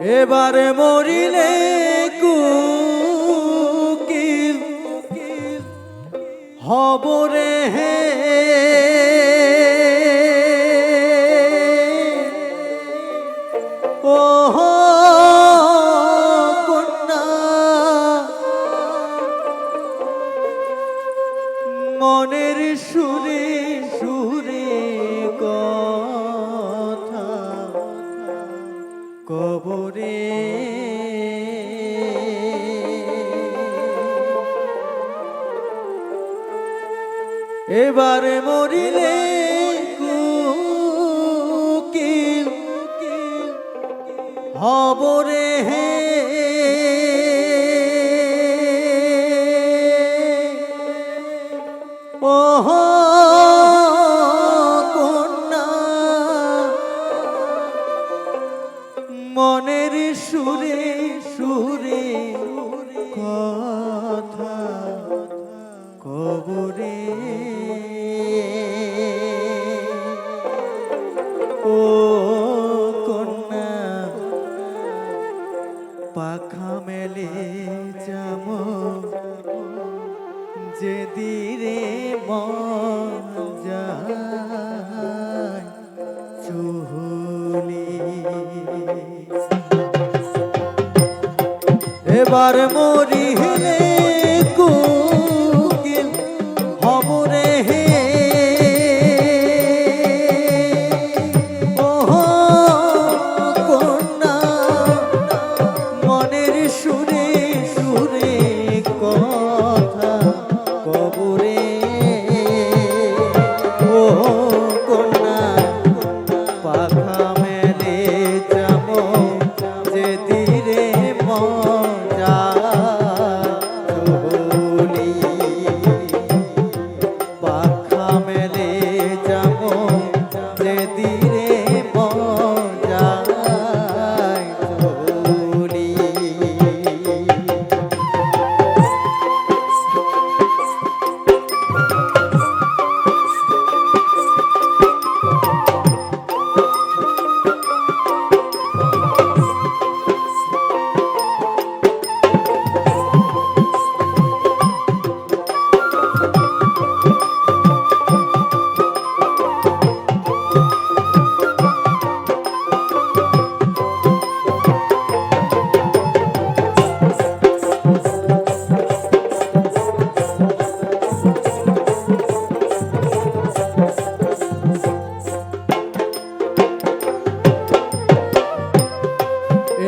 এবারে মরিলে কুকিল। হবরে হে। ও কন্যা। মনের সুরে সুরে কথা কবরে। এবারে মরিলে হবরে মনের সুরে সুরে কথা কবরে। ও এবার মরি হেলে কুকিল হবরে হে। ওহ কন্যা মনের সুরে di